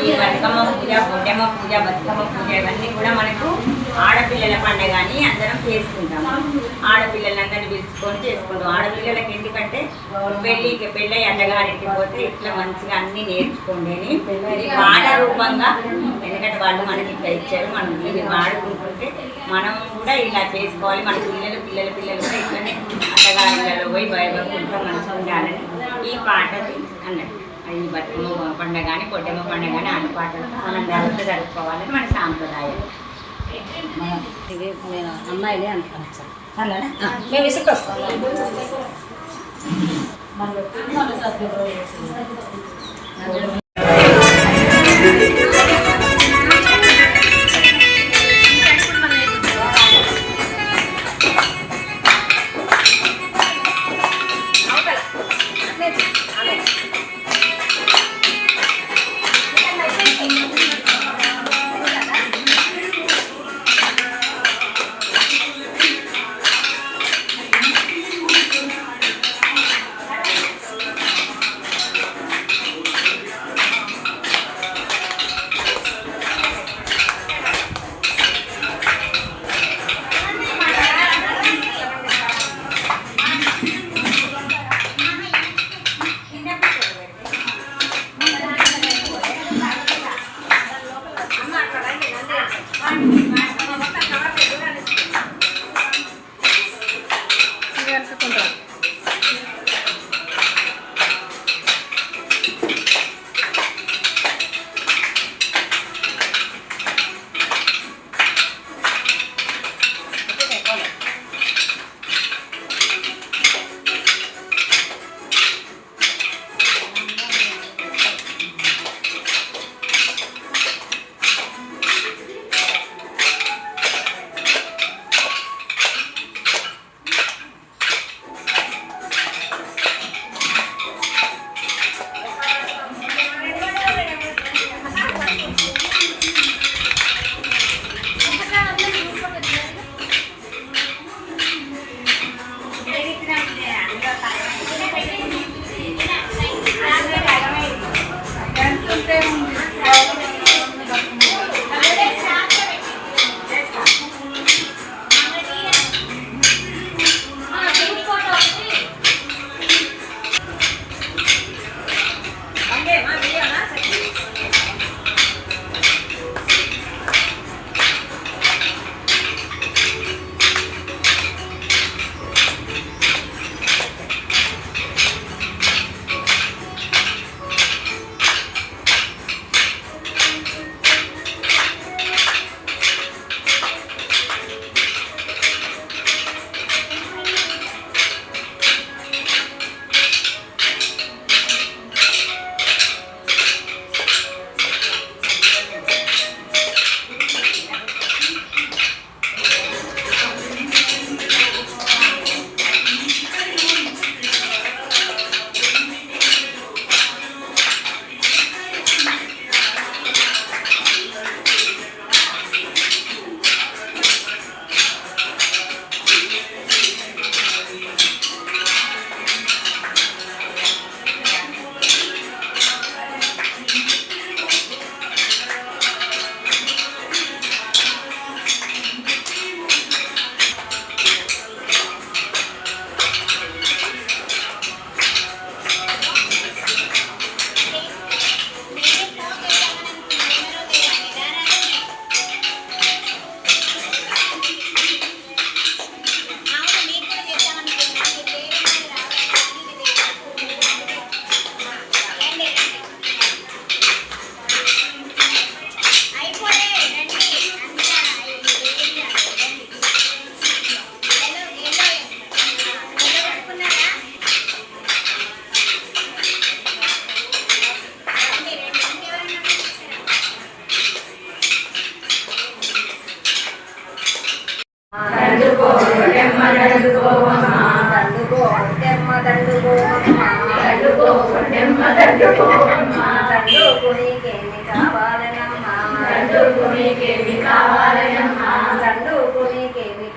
ఈ బతుకమ్మ పూజ బొడ్డమ్మ పూజ బతుకమ్మ పూజ ఇవన్నీ కూడా మనకు ఆడపిల్లల పండుగ అని అందరం చేసుకుంటాం ఆడపిల్లలందరినీ పిలుచుకొని చేసుకుంటాం ఆడపిల్లలకి ఎందుకంటే పెళ్ళికి పెళ్ళి అన్నగారింటికి పోతే ఇట్లా మంచిగా అన్ని నేర్చుకోండి అని పాట రూపంగా ఎందుకంటే వాళ్ళు మనకి ఇట్లా ఇచ్చారు. మనం దీన్ని వాడుకుంటుంటే మనం కూడా ఇలా చేసుకోవాలి. మన పిల్లలు పిల్లల పిల్లలు కూడా ఇట్లనే అత్తగారిలో పోయి భయపడుకుంటూ మంచిగా ఉండాలని ఈ పాటది అన్నట్టు. ఈ బతుకమ్మ పండుగ కానీ పొట్టమ్మ పండుగ కానీ అన్ని పాటలు మనం జరుగుతూ జరుపుకోవాలని మన సాంప్రదాయం ఇది నేను అమ్మాయిలే అనుకోవచ్చు అలానే మేము విసుకొస్తాం.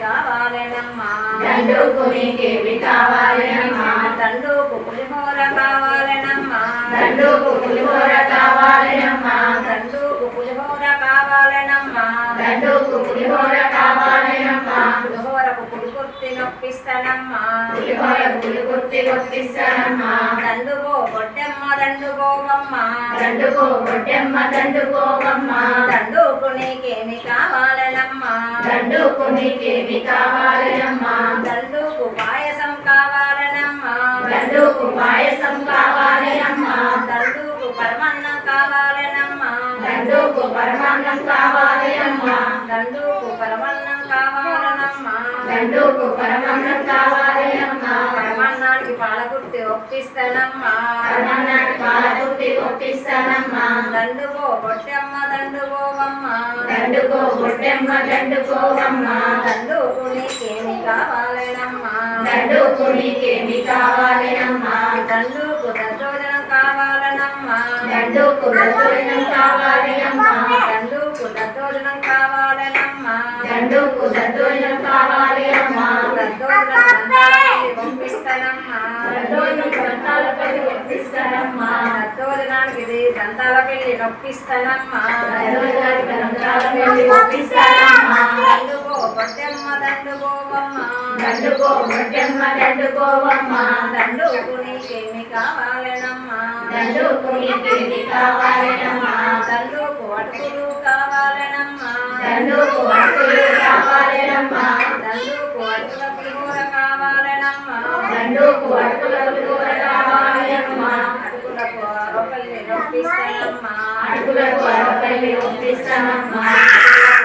కావాలనమ్మా. పులికొత్తి నొప్పిస్తానమ్మా పులిహోర పులిగుర్తి కొట్టిస్తానమ్మా. దండుగో గొడ్డెమ్మ దండుగోవమ్మ దండుకో గొడ్డెమ్మ దండుకోవమ్మా. దండుకు నీకేమి కావాలనమ్మా. దండుకు నీకేమి కావాలనమ్మా. దండుకు పాయసం కావాలనమ్మా. దండుకు పాయసం కావాలనమ్మా. దండుకు పరమన్నం కావాలనమ్మా. దండుకు పరమాన్నం కావాలనమ్మా. దండుకు పరమన్నం దండుకు పరమాన్నం కావాలనమ్మా పరమన్నానికి పాలకుర్తి ఒప్పిస్తానమ్మా. పరమాన్నాన్ని పాలకుర్తి కొట్టిస్తానమ్మా దండుగో గొడ్డెమ్మ దండుగోవమ్మ దండుకో గొడ్డెమ్మ దండుకోవమ్మా. దండుకు నీకేమి కావాలనమ్మా. దండుకు నీకేమి కావాలనమ్మా. దండుకు దద్దోజనం కావాలనమ్మా. దండుకు దద్దోజనం కావాలనమ్మా. దండుకు దద్దోజనం కావాలనమ్మా. దండుకు దద్దోజనం కావాలనమ్మా. నొప్పిస్తానమ్మా. గ్రంథాలపై కొట్టిస్తానమ్మా దండుకో గొడ్డెమ్మ దండుకోవమ్మ. దండుకో గొడ్డెమ్మ దండుకోవమ్మా. దండుకు నీకేమి కావాలనమ్మా. దండుకు నీకేమి కావాలనమ్మా. దండుకు అటుకులు కావాలనమ్మా. దండుకు అటుకులు కావాలనమ్మా. దండుకు అటుకుల పులిహోర కావాలనమ్మా. దండుకు అటుకుల పులిహోర నొప్పిస్తానమ్మా అటుకులకు అరపల్లి ఒప్పిస్తానమ్మా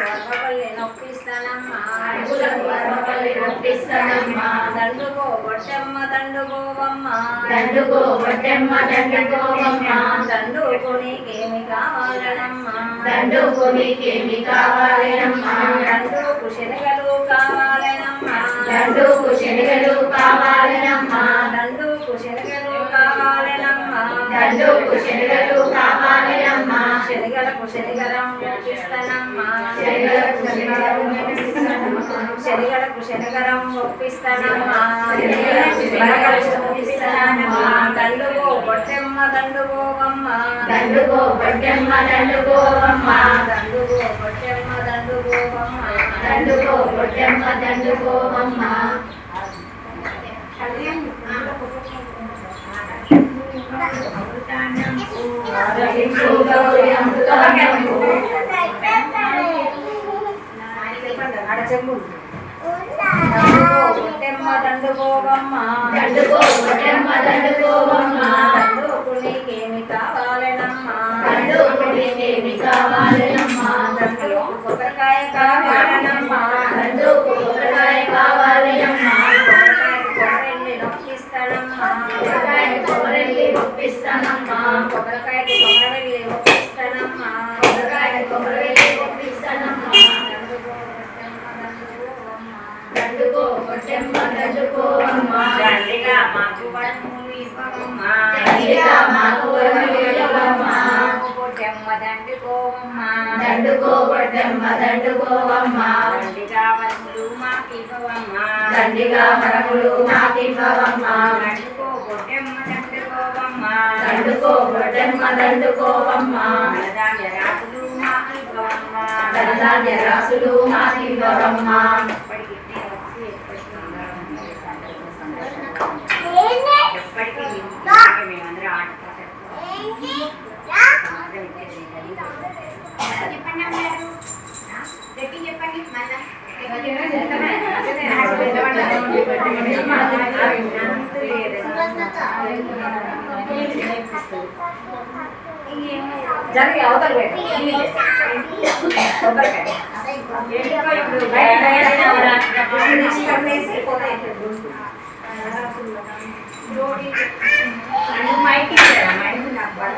అరపల్లి నొప్పిస్తానమ్మా అటుకులకు అరపల్లి ఒప్పిస్తానమ్మా దండుకో గొడ్డమ్మ దండుకోవమ్మ దండుకో గొడ్డెమ్మ దండుకోవమ్మా దండుకు నీకేమి కావాలనమ్మా. దండుకు నీకేమి కావాలనమ్మా దండుకు శనగలు కావాలనమ్మా దండుకు శనగలు దండుకు శనగలు కావాలనమ్మా శనగలకు శనగలం ఒప్పిస్తానమ్మా. శనగలకు శనగలం శనగలకు శనగరం ఒప్పిస్తానమ్మా. ఒప్పిస్తానమ్మా. గొట్టెమ్మ దండుకోవమ్మ. దండుకో గొడ్డెమ్మ దండుకోవమ్మా. ఆరగించు దండుకోవమ్మ దండుకో గొడ్డెమ్మ దండుకు నీకేమి కావాలనమ్మా దండుకు నీకేమి కావాలనమ్మా దండుకు కొబ్బరికాయ కావాలనమ్మా దండుకు కొబ్బరికాయ కావాలనమ్మా కొబ్బరిని నొక్కిస్తానమ్మా కొబ్బరికాయ కొబ్బరిల్లి ఒప్పిస్తానమ్మా కొబ్బరికాయకి కొబ్బరిని నొక్కిస్తానమ్మా కొబ్బరికాయ కొబ్బరిల్లి ఒప్పిస్తానమ్మా దండుకో గొడ్డెమ్మ దండుకోవమ్మా దండిగా మాకు వరములు ఇవ్వవమ్మా దండిగా మాకు వరములు ఇవ్వవమ్మా. కొట్టెమ్మ దండుకోవమ్మా దండుకో గొడ్డెమ్మ దండుకోవమ్మా దండిగా వరములు మాకు ఇవ్వవమ్మా దండిగా వరములు మాకివ్వవమ్మా దండుకో కొట్టెమ్మ దండుకో గొడ్డెమ్మ దండుకోవమ్మా ధనధాన్య రాకులు మాకు ఇవ్వవమ్మా ధనధాన్య రాసులు మాకివ్వవమ్మా ఎప్పటికీ వచ్చి ఎప్పటికీ ఉండాలమ్మా. ఎప్పటికీ మేమందరం ఆట జరిగి అవతల పెట్టు. కొబ్బరికాయ. ఇప్పుడు బయట తయారైన నవరాత్రులకు ఇష్టం వేసి పోతాయి. జోడి. అది మైకి ఇచ్చారా? మైకి నాకు బాగా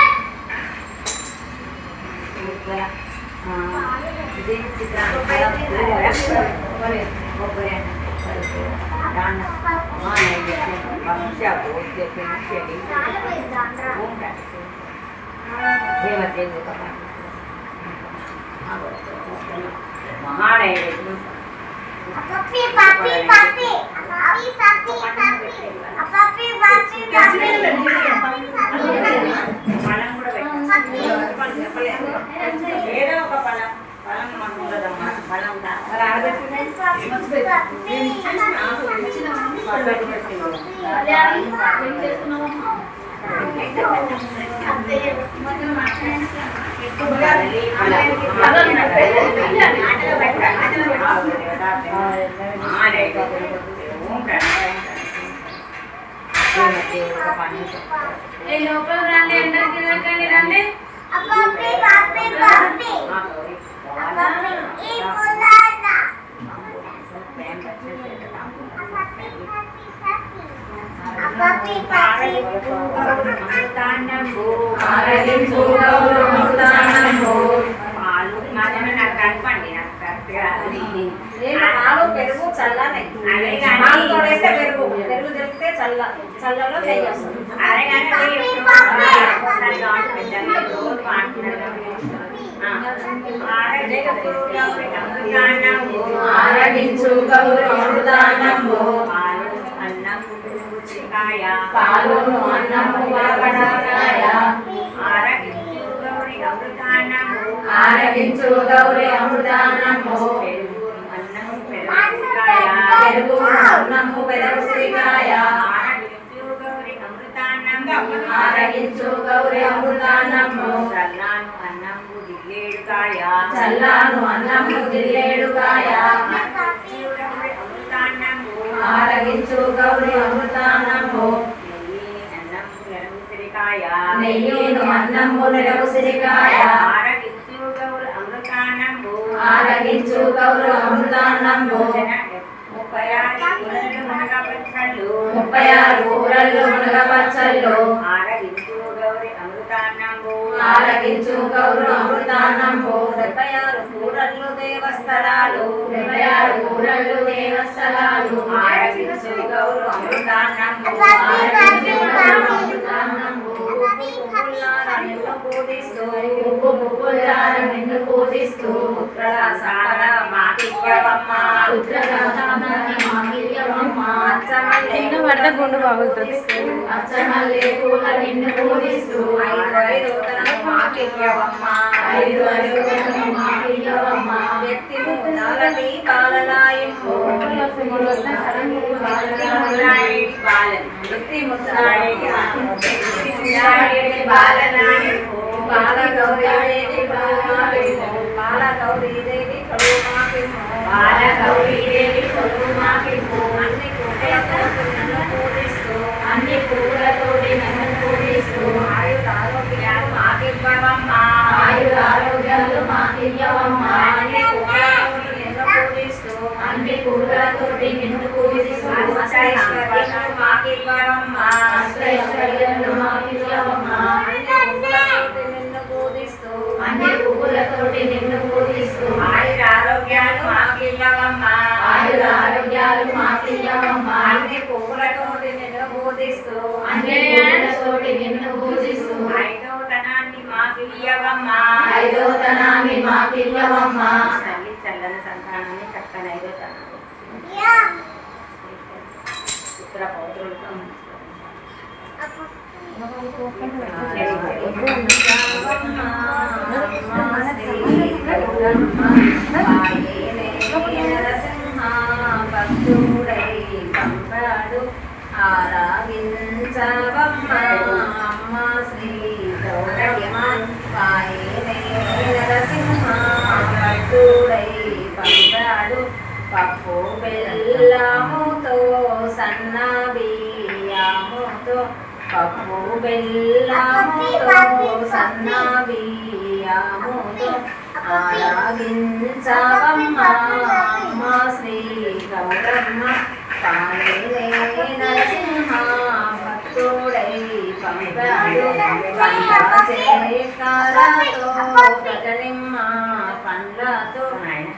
ಒಬ್ಬರ ಇದೇನು ಚಿತ್ರಾನ್ನ ಕೊರೆ ಒಬ್ಬರೇ ಬರುತ್ತೆ ದಾನ ಮಾನಕ್ಕೆ ಭಕ್ಷ್ಯ ಭೋಗ್ಯಕ್ಕೆ ಮುಖ್ಯವಾಗಿ ಓಂ ಪ್ರಾರ್ಥಿಸಿ ದೇವತೆ ಮಹಾರಾಯಣೆಯನ್ನು ಪಪ್ಪಿ ಪಪ್ಪಿ ಪಪ್ಪಿ ಪಪ್ಪಿ ಪಪ್ಪಿ ಪಪ್ಪಿ ಪಪ್ಪಿ ಪಪ್ಪಿ ಪಪ್ಪಿ ಪಪ್ಪಿ ఏదో ఒక ఫలం ఫలం మనకు ఉండదమ్మా ఫలం దా మరి లోపల రండి. ఎండకి తిరగకండి రండి పెరుగు చల్లనే అదే కానీ పాలు తోడేస్తే పెరుగు పెరుగు చల్ల చల్లలో మాట్లాడాలి ఆరగించు గౌరవముదానము. అన్నము చికాయ పాలును అన్నము వరకడాకాయ. ఆరగించు గౌరి అమృతాన్నము. ఆరగించు గౌరి అమృతానము అన్నము పెదవుసిరికాయ ఆరగించు గౌరి అమృతాన్నము చల్లాను అన్నము దిల్లేడుకాయ చల్లాను అన్నము జిల్లేడుకాయ ఆరగించు గౌరి అమృతాన్నము నెయ్యిను అన్నము నెలవుసిరికాయ ఆరగించు గౌరి అమృతాన్నము ఆరగించు గౌరి అమృతానము ముప్పై ఆరు ముప్పై ఆరు ఆరగించు గౌరి ఆరగించు ఆరు కూరళ్ళు దేవస్థలాలు. ఆరు ఊరళ్ళు దేవస్థలాలు. ఆరగించు గౌరు అమృతాన్నము ఆరగించు గౌరు అమృతానము నిన్ను పూజిస్తూ ముప్పులార నిన్ను పూజిస్తూ సార మాటివ్వవమ్మ పుత్రసాధారణ మామిల్యమమ్మ నిన్ను పడితే గుండు బాగుతుంది అచ్చమల్లే పూల నిన్ను పూజిస్తూ ఐదు ఐదు తనము మాటివ్వవమ్మ ఐదు అడుగులను మామిల్యమమ్మ వ్యక్తి ముద్దాల దీపాలలాయింపు ముద్రాయి బాలన్ ఆరోగ్యాలు ఆయుర ఆరోగ్యాలు అన్ని మాకివ్వవమ్మ అష్టైశ్వర్యాలు మాకియ్యవమ్మ అన్ని పువ్వులతోటి నిన్ను పూజిస్తూ? ఆయుర ఆరోగ్యాలు అన్ని నిన్ను పూజిస్తూ? అన్ని నిన్ను పూజిస్తూ? సంతానాన్ని చక్కని ఐదో ఇక్కడ పౌరులు పౌత్రులతో ఆరాగించవమ్మ అమ్మ శ్రీ నరసింహ పట్టుడై పంపాడు పప్పు బెల్లముతో సన్న బియ్యముతో పప్పు బెల్లముతో సన్న బియ్యముతో ఆరాగించవమ్మ అమ్మ శ్రీ గౌరమ్మ. పాలే నరసింహ తోడై పంపాడు గజలిమ్మ పండ్లతో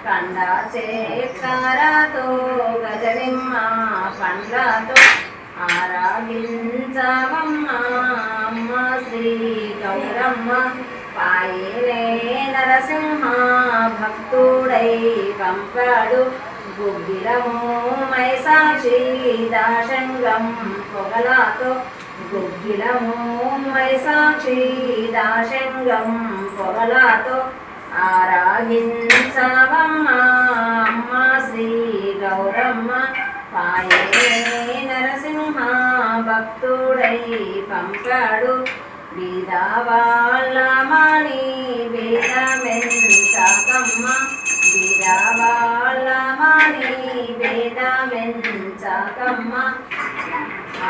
కంద చేస్తారతో గజలిమ్మ పండ్లతో అమ్మ శ్రీ గౌరమ్మ పాయలే నరసింహ భక్తుడై పంపాడు. గుగ్గిలము మైసాక్షి దాశంగం పొగలాతో. గుగ్గిలము మైసాక్షి దాశంగం పొగలాతో. ఆరాగించవమ్మ అమ్మ శ్రీ గౌరమ్మ. పాయే నరసింహ భక్తుడై పంపాడు. బీదావాళ్ళమణి వేదమెంచకమ్మ బీదావాళ్ళమణి వేదమెంచకమ్మ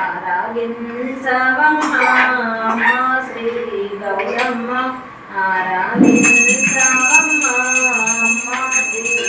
ఆరాగించవమ్మ శ్రీ గౌరమ్మ. ఆరాగించవమ్మ శ్రీ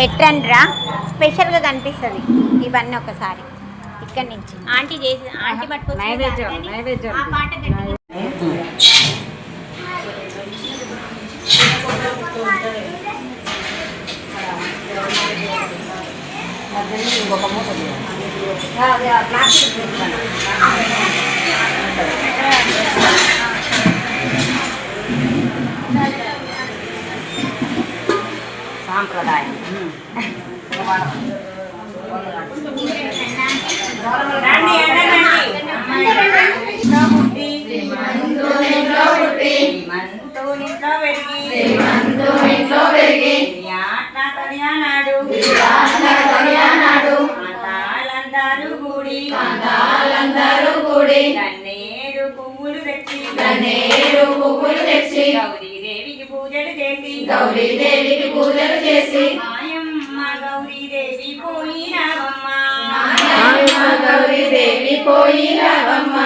వెట్రన్ రా స్పెషల్గా కనిపిస్తుంది. ఇవన్నీ ఒకసారి. ఇక్కడ నుంచి. ఆంటీ చేసి ఆంటీ పట్టుకొచ్చి నైవేద్యం, నైవేద్యం. ఆ పాట గట్టిగా. ఇంకొక మూట అదే ప్లాస్టిక్ సాంప్రదాయం. ఇంట్లో పెరిగి ఆట కళ్యాణాడు నాడు మాతాలందరూ కూడి. వాళ్ళందరూ కూడి. పువ్వులు తెచ్చి. పువ్వులు చేసి గౌరీదేవికి పూజలు చేసి గౌరీదేవి పోయినావమ్మ. గౌరీదేవి పోయి రావమ్మ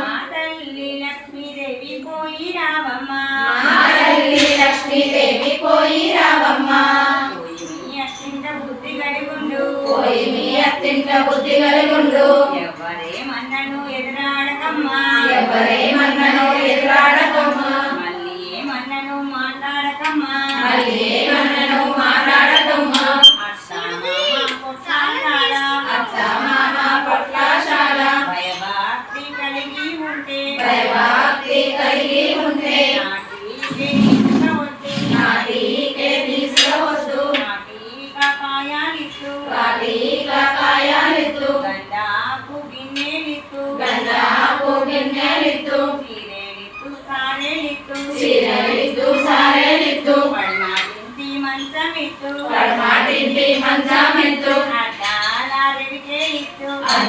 మా తల్లి లక్ష్మీదేవి పోయినావమ్మ. మా తల్లి లక్ష్మీదేవి పోయి మీ అత్యంత బుద్ధి కడుగుండు పోయి మీ అత్యంత బుద్ధి కలుగుండు. ఎవరేమన్నను ఎదురాడకమ్మా. ఎవరేమన్నను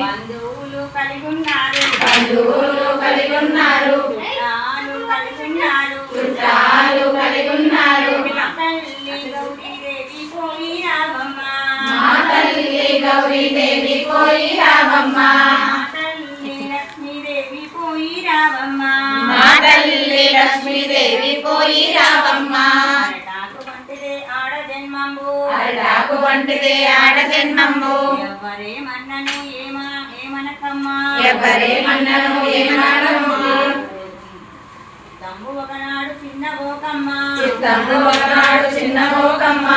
బంధువులు చుట్టాలు చుట్టాలు మా తల్లి పోయి రావమ్మ. మా తల్లి గౌరీదేవి పోయి రావమ్మ. అరటాకు వంటిదే ఆడ జన్మము. ఎవరేమన్నను ఏమా ఏమనకమ్మా? ఎవరేమన్నను ఏమనడము తమ్ము ఒకనాడు చిన్న బోకమ్మ చిత్తము ఒకనాడు చిన్న మోకమ్మ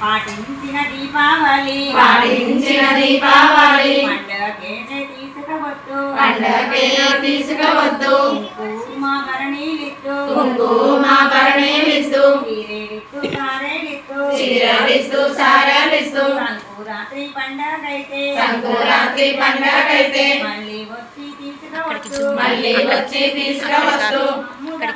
పాటించిన దీపావళి. పాటించిన దీపావళి. పండగకేనే తీసుకవద్దు పండగకే తీసుకవద్దు కుమాభరణీలిత్తు కుంకుమాభరణేలిస్తూ చీరేలిత్తు సారేలిత్తు చీరలిస్తూ సారాలిస్తూ సంకురాత్రి పండగైతే సంకురాత్రి పండగైతే మళ్ళీ వచ్చి తీసుకవచ్చు మళ్ళీ వచ్చి తీసుకవచ్చు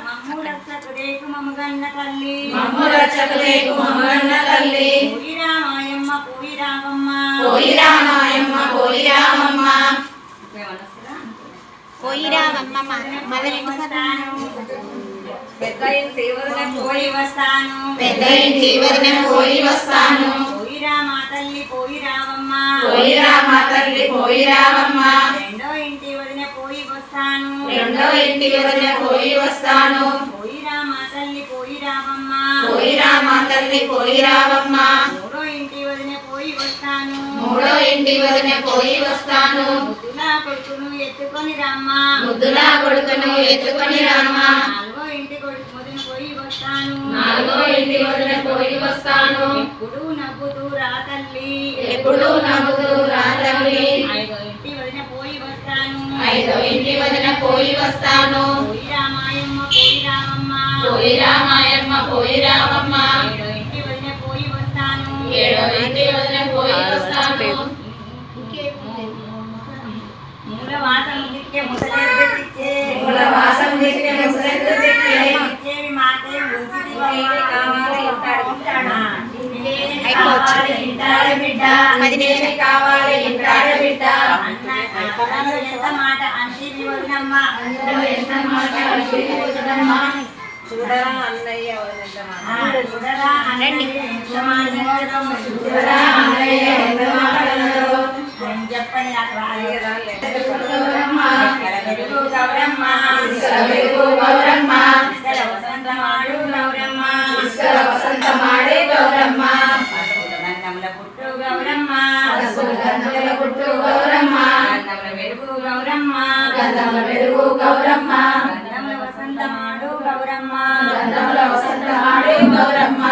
మమ్ము రక్షకు రేకు మమ్మగన్న తల్లి. మమ్ము రక్షకు లేకు మమ్మన్న తల్లి. పోయి రామాయమ్మ పోయి రామమ్మ. పోయి రామాయమ్మ పోయి రామమ్మ. ఏమనొస్తుందా? పోయిరావమ్మ మళ్ళీ వస్తాను పెద్ద ఇంటి వదిన పోయి వస్తాను. పెద్ద ఇంటి వదిన పోయి వస్తాను. పోయి రా మా తల్లి పోయి రామమ్మ పోయి రామ తల్లి పోయి రామమ్మ రెండో ఇంటి వదిన పోయి వస్తాను. రెండో ఇంటి వదిన పోయి వస్తాను. పోయి రా మా తల్లి పోయి రామమ్మ పోయి రామ తల్లి పోయి రామమ్మ మూడో ఇంటి వదిన పోయి వస్తాను. మూడో ఇంటి వదిన పోయి వస్తాను. ముద్దులా కొడుకును ఎత్తుకొని రామ్మ. ముద్దులా కొడుకును ఎత్తుకొని రామ నాలుగో ఇంటి కొడుకు వదిన పోయి వస్తాను నాలుగో ఇంటి వదిన పోయి వస్తాను. ఎప్పుడు నవ్వుతూ రా తల్లి. ఎప్పుడు నవ్వుతూ రా తల్లి. ఐదో ఇంటి వదిన పోయి వస్తాను. ఐదో ఇంటి వదిన పోయి వస్తాను. పోయి రామాయమ్మ పోయి రామమ్మ. పోయి రామాయమ్మ పోయి రామమ్మ. ఏడో ఇంటి వదిన పోయి వస్తాను. ఏడో ఇంటి వదిన పోయి వస్తాను. మూల వాసం కావాలి అయిపోవచ్చు. ఇంటాడు బిడ్డ. కావాలి ఇంటాడు బిడ్డ. ఎంత మాట వదినమ్మ ఎంత మాట అడిగి వదలమ్మా. చూడరా అన్నయ్య చూడరా ఎంత మాట్లాడడం. చూడరా అన్నయ్య ఎంత. చెప్పని నాకు రాలేదు. గౌరమ్మ, ఇక్కడ వెలుగు గౌరమ్మ ఇసుక వెలుగు గౌరమ్మ, గంధముల పుట్టు గౌరమ్మ గంధముల పుట్టు గౌరమ్మ, గంధముల వెలుగు గౌరమ్మ గంధముల వెలుగు గౌరమ్మ, గంధముల వసంతమాడు గౌరమ్మ. గంధముల వసంతమాడే గౌరమ్మ,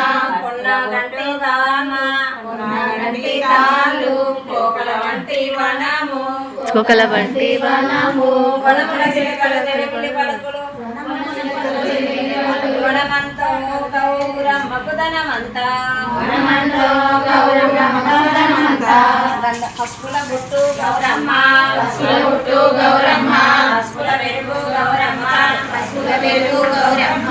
కొన్న గంటు గౌరమ్మ కొనగంటి తాళ్ళు, కోకల వంటి వనము, కోకల బండి వనము, వనముల చిలకల తెలుపులి పలుకులు వనమంతో గౌరమ్మ గుట్టు గౌరమ్మ గౌరమ్మ, వెలుగు గౌరమ్మ వెలుగు గౌరమ్మ,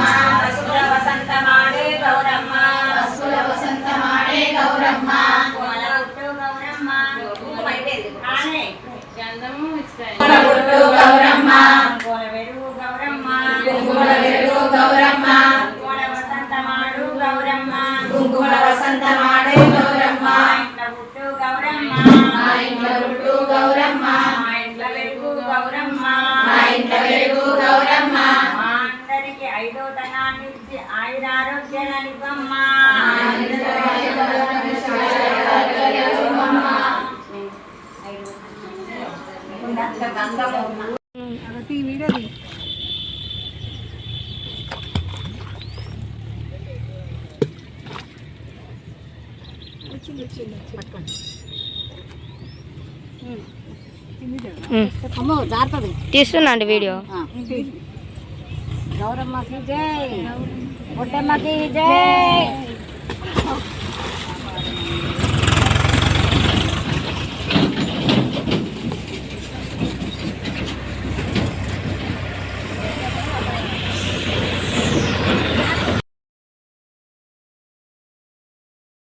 జారుతుంది తీస్తున్నాండి వీడియో. గౌరమ్మకి జై. బొడ్డమ్మకి జై